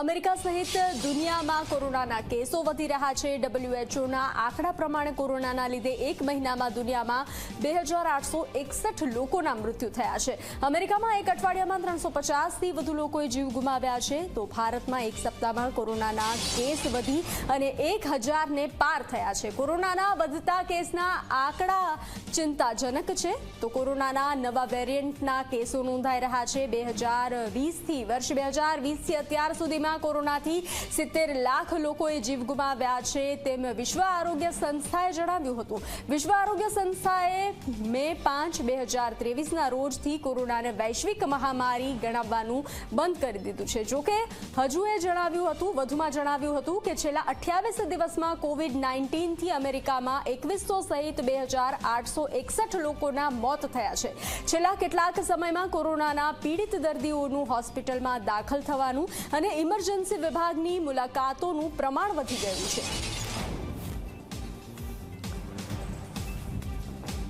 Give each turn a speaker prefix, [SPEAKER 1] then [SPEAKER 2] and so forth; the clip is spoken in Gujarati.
[SPEAKER 1] અમેરિકા સહિત દુનિયામાં કોરોનાના કેસો વધી રહ્યા છે. ડબલ્યુએચઓના આંકડા પ્રમાણે કોરોનાના લીધે એક મહિનામાં દુનિયામાં બે હજાર આઠસો એકસઠ લોકોના મૃત્યુ થયા છે. અમેરિકામાં એક અઠવાડિયામાં ત્રણસો પચાસથી વધુ લોકોએ જીવ ગુમાવ્યા છે. તો ભારતમાં એક સપ્તાહમાં કોરોનાના કેસ વધી અને એક હજારને પાર થયા છે. કોરોનાના વધતા કેસના આંકડા ચિંતાજનક છે. તો કોરોનાના નવા વેરિયન્ટના કેસો નોંધાઈ રહ્યા છે. બે હજાર વીસથી વર્ષ બે હજાર વીસથી અત્યાર સુધીમાં કોરોનાથી સિત્તેર લાખ લોકોએ જીવ ગુમાવ્યા છે તેમ વિશ્વ આરોગ્ય સંસ્થાએ જણાવ્યું હતું. વિશ્વ આરોગ્ય સંસ્થાએ મે પાંચ બે હજાર ત્રેવીસના રોજથી કોરોનાને વૈશ્વિક મહામારી ગણાવવાનું બંધ કરી દીધું છે. જોકે હજુ એ જણાવ્યું હતું, વધુમાં જણાવ્યું હતું કે છેલ્લા અઠ્યાવીસ દિવસમાં કોવિડ નાઇન્ટીનથી અમેરિકામાં એકવીસો સહિત બે હજાર આઠસો એકસઠ લોકોના મોત થયા છે. છેલ્લા કેટલાક સમયમાં કોરોનાના પીડિત દર્દીઓનું હોસ્પિટલમાં દાખલ થવાનું અને ઇમરજન્સી વિભાગની મુલાકાતોનું પ્રમાણ વધી ગયું છે.